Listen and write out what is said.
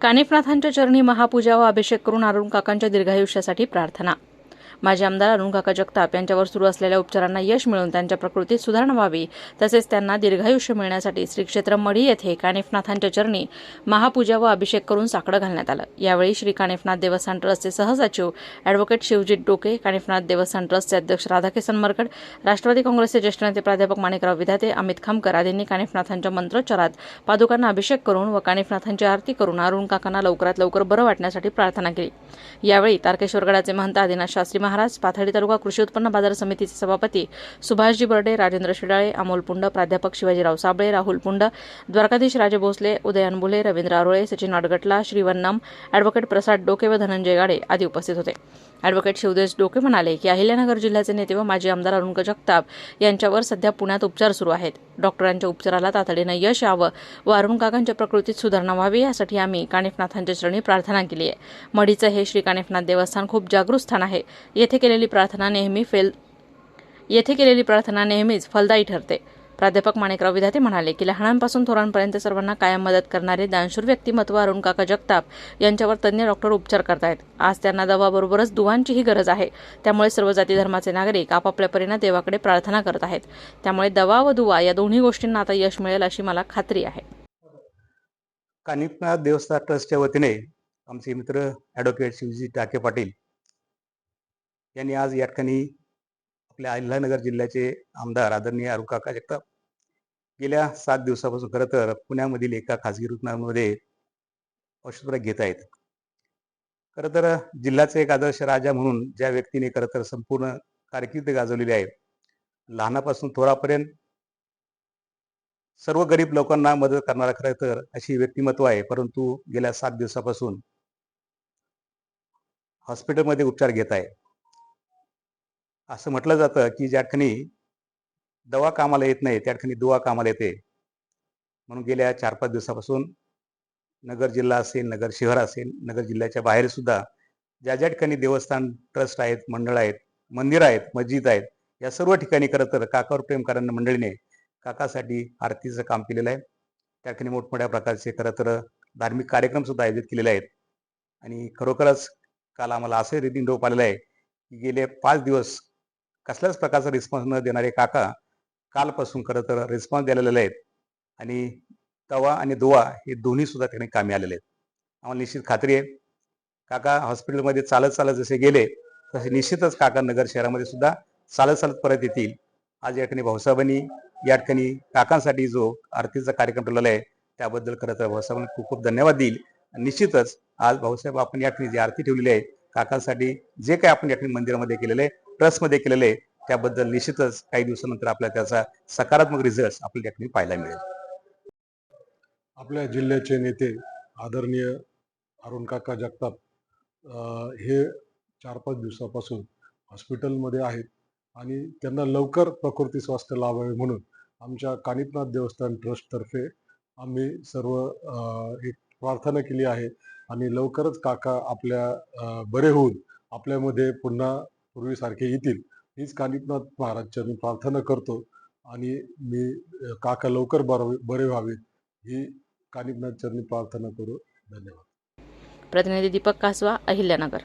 कानिफनाथांच्या चरणी महापूजा व अभिषेक करून अरुण काकांच्या दीर्घायुष्यासाठी प्रार्थना. माजी आमदार अरुण काका जगताप यांच्यावर सुरू असलेल्या उपचारांना यश मिळून त्यांच्या प्रकृतीत सुधारणा व्हावी. तसेच त्यांना दीर्घायुष्य मिळण्यासाठी श्री क्षेत्र मढी येथे कानिफनाथांच्या चरणी महापूजा व अभिषेक करून साकडं घालण्यात आलं. यावेळी श्री कानिफनाथ देवस्थान ट्रस्टचे सहसचिव अॅडव्होकेट शिवजीत डोके कानिफनाथ देवस्थान ट्रस्टचे अध्यक्ष राधाकिसन मरकड राष्ट्रवादी काँग्रेसचे ज्येष्ठ नेते प्राध्यापक माणिकराव विधाते अमित खामकर आदींनी कानिफनाथांच्या मंत्रोच्चारात पादुकांना अभिषेक करून व कानिफनाथांची आरती करून अरुण काकांना लवकरात लवकर बरं वाटण्यासाठी प्रार्थना केली. यावेळी तारकेश्वरगडाचे महंत आदिनाथ शास्त्री महाराज पाथर्डी तालुका कृषी उत्पन्न बाजार समितीचे सभापती सुभाषजी बर्डे राजेंद्र शिडाळे अमोल पुंड प्राध्यापक शिवाजीराव साबळे राहुल पुंड द्वारकाधीश राजे भोसले उदयन बुले रवींद्र आरोळे सचिन अडगटला श्रीवन्नम अॅडव्होकेट प्रसाद डोके व धनंजय गाडे आदी उपस्थित होते. ॲडव्होकेट शिवदेश डोके म्हणाले की अहिल्यानगर जिल्ह्याचे नेते व माजी आमदार अरुण जगताप यांच्यावर सध्या पुण्यात उपचार सुरू आहेत. डॉक्टरांच्या उपचाराला तातडीनं यश यावं व अरुण काकांच्या प्रकृतीत सुधारणा व्हावी यासाठी आम्ही कानिफनाथांच्या चरणी प्रार्थना केली आहे. मढीचं हे श्री कानिफनाथ देवस्थान खूप जागृत स्थान आहे. येथे केलेली प्रार्थना नेहमी फेल येथे केलेली प्रार्थना नेहमीच फलदायी ठरते. प्राध्यापक माणिकराव विधाते म्हणाले की लहानांपासून थोरांपर्यंत सर्वांना कायम मदत करणारे दानशूर व्यक्तिमत्व अरुण काका जगताप यांच्यावर तज्ज्ञ डॉक्टर उपचार करतायत. आज त्यांना दवाबरोबरच दुवांचीही गरज आहे. त्यामुळे सर्व जाती धर्माचे नागरिक आपापल्या परीनं देवाकडे प्रार्थना करत आहेत. त्यामुळे दवा व दुवा या दोन्ही गोष्टींना आता यश मिळेल अशी मला खात्री आहे. कानिपनाथ देवस्थान ट्रस्टच्या वतीने आमचे मित्र ॲडव्होकेट शिवजी टाके पाटील यांनी आज या ठिकाणी आपल्या अहिल्यानगर जिल्ह्याचे आमदार आदरणीय अरुकाका जगताप. गेल्या सात दिवसापासून खरं तर पुण्यामधील एका खाजगी रुग्णामध्ये औषधोपचार घेत आहेत. खरं तर जिल्ह्याचे एक आदर्श राजा म्हणून ज्या व्यक्तीने खरं तर संपूर्ण कारकीर्द गाजवलेली आहे लहानापासून थोरापर्यंत सर्व गरीब लोकांना मदत करणारा खरं तर अशी व्यक्तिमत्व आहे परंतु गेल्या सात दिवसापासून हॉस्पिटलमध्ये उपचार घेत आहे. असं म्हटलं जातं की ज्या ठिकाणी दवा कामाला येत नाही त्या ठिकाणी दुवा कामाला येते. म्हणून गेल्या चार पाच दिवसापासून नगर जिल्हा असेल नगर शहर असेल नगर जिल्ह्याच्या बाहेर सुद्धा ज्या ज्या ठिकाणी देवस्थान ट्रस्ट आहेत मंडळ आहेत मंदिर आहेत मस्जिद आहेत या सर्व ठिकाणी खरं तर काकावर प्रेम मंडळीने काकासाठी आरतीचं काम केलेलं आहे. त्या ठिकाणी मोठमोठ्या प्रकारचे खरं तर धार्मिक कार्यक्रम सुद्धा आयोजित केलेले आहेत. आणि खरोखरच काल आम्हाला असं रीतीन डोप आलेलं आहे की गेले पाच दिवस कसल्याच प्रकारचा रिस्पॉन्स न देणारे काका कालपासून खरं तर रिस्पॉन्स द्यायला आहेत. आणि तवा आणि दुवा हे दोन्ही सुद्धा ठिकाणी कामी आलेले आहेत. आम्हाला निश्चित खात्री आहे. काका हॉस्पिटलमध्ये चालत चालत जसे गेले तसे निश्चितच काका नगर शहरामध्ये सुद्धा चालत चालत परत येतील. आज या ठिकाणी भाऊसाहेबांनी या ठिकाणी काकांसाठी जो आरतीचा कार्यक्रम ठेवलेला आहे त्याबद्दल खरं तर भाऊसाहेबांना खूप खूप धन्यवाद देईल. आणि निश्चितच आज भाऊसाहेब आपण या ठिकाणी जी आरती ठेवलेली आहे काकांसाठी जे काही आपण या ठिकाणी मंदिरामध्ये केलेलं आहे ट्रस्टमध्ये केलेले आहे त्याबद्दल निश्चितच काही दिवसानंतर आपल्याला त्याचा सकारात्मक रिझल्ट आपल्याला ठिकाणी पाहायला मिळेल. आपल्या जिल्ह्याचे नेते आदरणीय अरुण काका जगताप हे चार पाच दिवसापासून हॉस्पिटलमध्ये आहेत आणि त्यांना लवकर प्रकृती स्वास्थ्य लाभावे म्हणून आमच्या कानिपनाथ देवस्थान ट्रस्टतर्फे आम्ही सर्व एक प्रार्थना केली आहे आणि लवकरच काका आपल्या बरे होऊन आपल्यामध्ये पुन्हा पूर्वीसारखे येतील. हीच कानिपनाथ महाराजच्या मी प्रार्थना करतो. आणि मी काका लवकर बरे बरे व्हावे ही कानिपनाथ चरणी प्रार्थना करू. धन्यवाद. प्रतिनिधी दीपक कासवा अहिल्यानगर.